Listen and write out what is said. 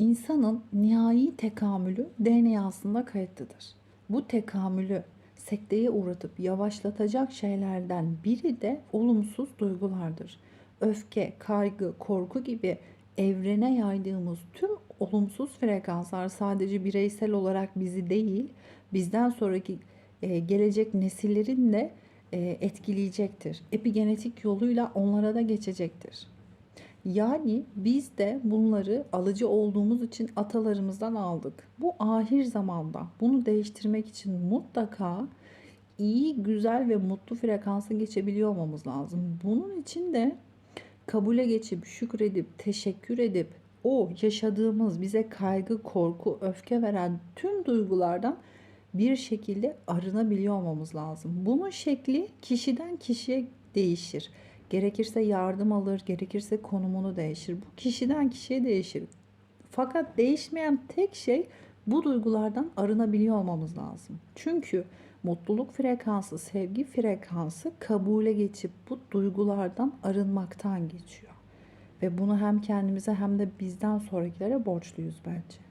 İnsanın nihai tekamülü DNA'sında kayıtlıdır. Bu tekamülü sekteye uğratıp yavaşlatacak şeylerden biri de olumsuz duygulardır. Öfke, kaygı, korku gibi evrene yaydığımız tüm olumsuz frekanslar sadece bireysel olarak bizi değil, bizden sonraki e, gelecek nesillerin de e, etkileyecektir. Epigenetik yoluyla onlara da geçecektir. Yani biz de bunları alıcı olduğumuz için atalarımızdan aldık. Bu ahir zamanda bunu değiştirmek için mutlaka iyi, güzel ve mutlu frekansa geçebiliyor olmamız lazım. Bunun için de kabule geçip, şükredip, teşekkür edip o yaşadığımız bize kaygı, korku, öfke veren tüm duygulardan bir şekilde arınabiliyor olmamız lazım. Bunun şekli kişiden kişiye değişir. Gerekirse yardım alır, gerekirse konumunu değişir. Bu kişiden kişiye değişir. Fakat değişmeyen tek şey bu duygulardan arınabiliyor olmamız lazım. Çünkü mutluluk frekansı, sevgi frekansı kabule geçip bu duygulardan arınmaktan geçiyor. Ve bunu hem kendimize hem de bizden sonrakilere borçluyuz bence.